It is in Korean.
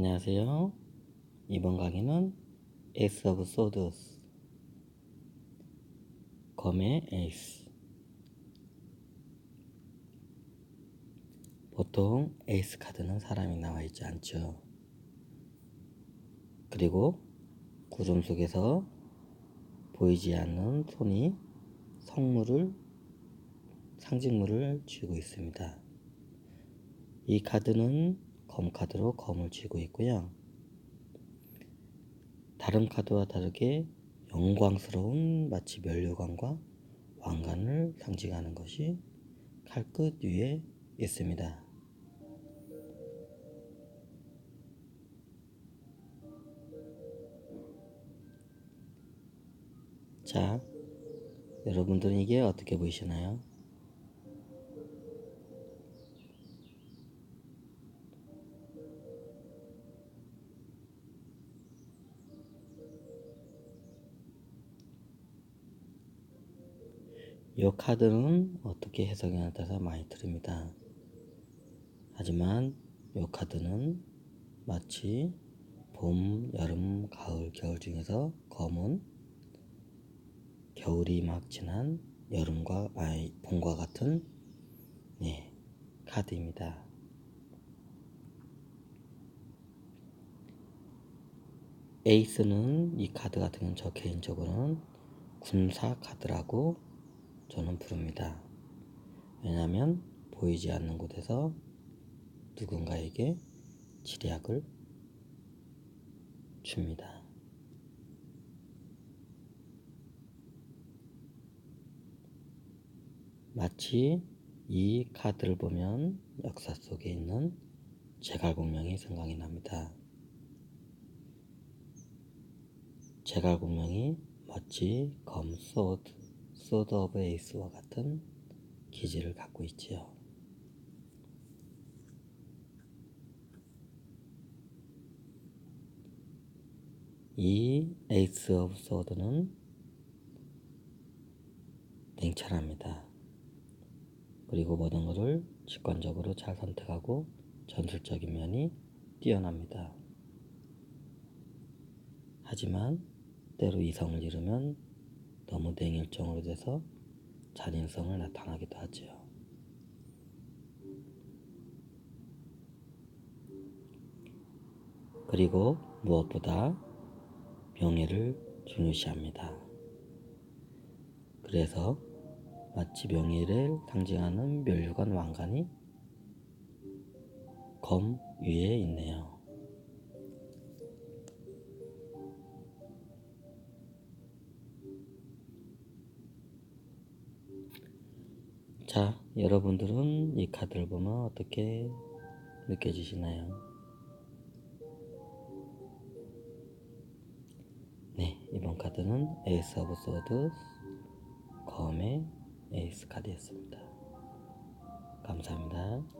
안녕하세요. 이번 강의는 에이스 오브 소드스 검의 에이스 보통 에이스 카드는 사람이 나와 있지 않죠. 그리고 구름 속에서 보이지 않는 손이 성물을 상징물을 쥐고 있습니다. 이 카드는 검 카드로 검을 쥐고 있고요. 다른 카드와 다르게 영광스러운 마치 멸류관과 왕관을 상징하는 것이 칼끝 위에 있습니다. 자, 여러분들은 이게 어떻게 보이시나요? 이 카드는 어떻게 해석하냐에 따라서 많이 틀립니다. 하지만 이 카드는 마치 봄, 여름, 가을, 겨울 중에서 검은 겨울이 막 지난 여름과 아이 봄과 같은 네, 카드입니다. 에이스는 이 카드 같은 경우는 저 개인적으로는 군사 카드라고 저는 부릅니다. 왜냐하면 보이지 않는 곳에서 누군가에게 지략을 줍니다. 마치 이 카드를 보면 역사 속에 있는 제갈공명이 생각이 납니다. 제갈공명이 마치 검 소드 소드 오브 에이스와 같은 기질을 갖고 있지요. 이 에이스 오브 소드는 냉철합니다. 그리고 모든 것을 직관적으로 잘 선택하고 전술적인 면이 뛰어납니다. 하지만 때로 이성을 잃으면 너무 냉일정으로 돼서 잔인성을 나타나기도 하지요. 그리고 무엇보다 명예를 중요시합니다. 그래서 마치 명예를 상징하는 멸류관 왕관이 검 위에 있네요. 자, 여러분들은 이 카드를 보면 어떻게 느껴지시나요? 네, 이번 카드는 에이스 오브 소드 검의 에이스 카드였습니다. 감사합니다.